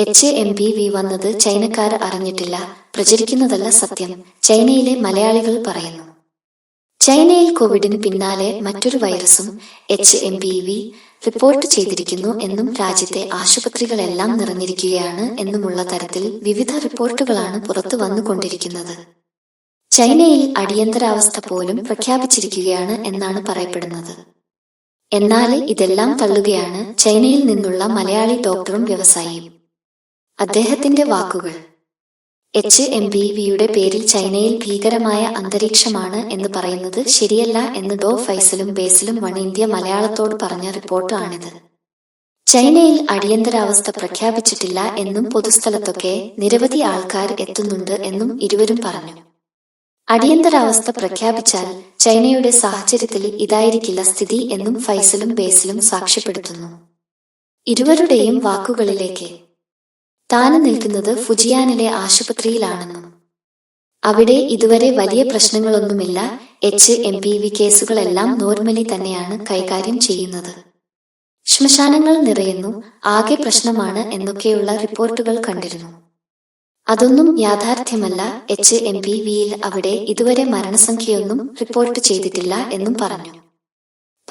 H M P V വന്നത് ചൈനക്കാർ അറിഞ്ഞിട്ടില്ല. പ്രചരിക്കുന്നതല്ല സത്യം. ചൈനയിലെ മലയാളികൾ പറയുന്നു. ചൈനയിൽ കോവിഡിന് പിന്നാലെ മറ്റൊരു വൈറസും H M P V report ചെയ്തിരിക്കുന്നു എന്നും രാജ്യത്തെ ആശുപത്രികളെല്ലാം നിറഞ്ഞിരിക്കുകയാണ് എന്നുമുള്ള തരത്തിൽ വിവിധ റിപ്പോർട്ടുകളാണ് പുറത്തു വന്നുകൊണ്ടിരിക്കുന്നത്. ചൈനയിൽ അടിയന്തരാവസ്ഥ പോലും പ്രഖ്യാപിച്ചിരിക്കുകയാണ് എന്നാണ് പറയപ്പെടുന്നത്. എന്നാൽ ഇതെല്ലാം തള്ളുകയാണ് ചൈനയിൽ നിന്നുള്ള മലയാളി ഡോക്ടറും വ്യവസായിയും. അദ്ദേഹത്തിന്റെ വാക്കുകൾ. എച്ച് എം ബി വിയുടെ പേരിൽ ചൈനയിൽ ഭീകരമായ അന്തരീക്ഷമാണ് എന്ന് പറയുന്നത് ശരിയല്ല എന്ന് ഡോ ഫൈസലും ബേസിലും വൺ ഇന്ത്യ മലയാളത്തോട് പറഞ്ഞ റിപ്പോർട്ട് ആണിത് ചൈനയിൽ അടിയന്തരാവസ്ഥ പ്രഖ്യാപിച്ചിട്ടില്ല എന്നും പൊതുസ്ഥലത്തൊക്കെ നിരവധി ആൾക്കാർ എത്തുന്നുണ്ട് എന്നും ഇരുവരും പറഞ്ഞു. അടിയന്തരാവസ്ഥ പ്രഖ്യാപിച്ചാൽ ചൈനയുടെ സാഹചര്യത്തിൽ ഇതായിരിക്കില്ല സ്ഥിതി എന്നും ഫൈസലും ബേസിലും സാക്ഷ്യപ്പെടുത്തുന്നു. ഇരുവരുടെയും വാക്കുകളിലേക്ക് താന് നിൽക്കുന്നത് ഫുജിയാനിലെ ആശുപത്രിയിലാണെന്നും. അവിടെ ഇതുവരെ വലിയ പ്രശ്നങ്ങളൊന്നുമില്ല. എച്ച് എം പി വി കേസുകളെല്ലാം നോർമലി തന്നെയാണ് കൈകാര്യം ചെയ്യുന്നത്. ശ്മശാനങ്ങൾ നിറയുന്നു. ആകെ പ്രശ്നമാണ് എന്നൊക്കെയുള്ള റിപ്പോർട്ടുകൾ കണ്ടിരുന്നു. അതൊന്നും യാഥാർത്ഥ്യമല്ല. എച്ച് എം പി വിയിൽ അവിടെ ഇതുവരെ മരണസംഖ്യയൊന്നും റിപ്പോർട്ട് ചെയ്തിട്ടില്ല എന്നും പറഞ്ഞു.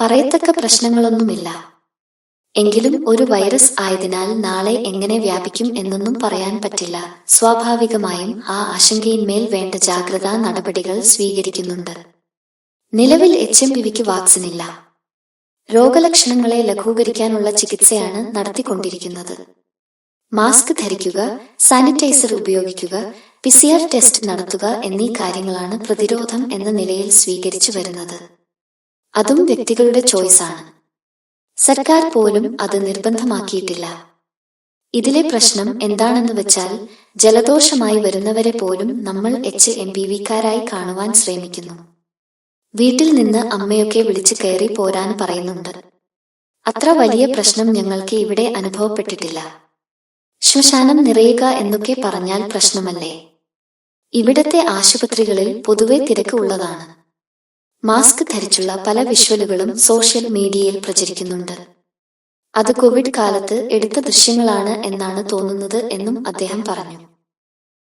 പറയത്തക്ക പ്രശ്നങ്ങളൊന്നുമില്ല. എങ്കിലും ഒരു വൈറസ് ആയതിനാൽ നാളെ എങ്ങനെ വ്യാപിക്കും എന്നൊന്നും പറയാൻ പറ്റില്ല. സ്വാഭാവികമായും ആ ആശങ്കയിന്മേൽ വേണ്ട ജാഗ്രതാ നടപടികൾ സ്വീകരിക്കുന്നുണ്ട്. നിലവിൽ എച്ച് എം പിവിക്ക് വാക്സിനില്ല. രോഗലക്ഷണങ്ങളെ ലഘൂകരിക്കാനുള്ള ചികിത്സയാണ് നടത്തിക്കൊണ്ടിരിക്കുന്നത്. മാസ്ക് ധരിക്കുക സാനിറ്റൈസർ ഉപയോഗിക്കുക പിസിആർ ടെസ്റ്റ് നടത്തുക എന്നീ കാര്യങ്ങളാണ് പ്രതിരോധം എന്ന നിലയിൽ സ്വീകരിച്ചു വരുന്നത്. അതും വ്യക്തികളുടെ ചോയ്സാണ്. സർക്കാർ പോലും അത് നിർബന്ധമാക്കിയിട്ടില്ല. ഇതിലെ പ്രശ്നം എന്താണെന്ന് വെച്ചാൽ ജലദോഷമായി വരുന്നവരെ പോലും നമ്മൾ എച്ച് എം ബി വിക്കാരായി കാണുവാൻ ശ്രമിക്കുന്നു. വീട്ടിൽ നിന്ന് അമ്മയൊക്കെ വിളിച്ചു കയറി പോരാൻ പറയുന്നുണ്ട്. അത്ര വലിയ പ്രശ്നം ഞങ്ങൾക്ക് ഇവിടെ അനുഭവപ്പെട്ടിട്ടില്ല. ശ്മശാനം നിറയുക എന്നൊക്കെ പറഞ്ഞാൽ പ്രശ്നമല്ലേ? ഇവിടത്തെ ആശുപത്രികളിൽ പൊതുവെ തിരക്ക് ഉള്ളതാണ്. മാസ്ക് ധരിച്ചുള്ള പല വിഷ്വലുകളും സോഷ്യൽ മീഡിയയിൽ പ്രചരിക്കുന്നുണ്ട്. അത് കോവിഡ് കാലത്ത് എടുത്ത ദൃശ്യങ്ങളാണ് എന്നാണ് തോന്നുന്നത് എന്നും അദ്ദേഹം പറഞ്ഞു.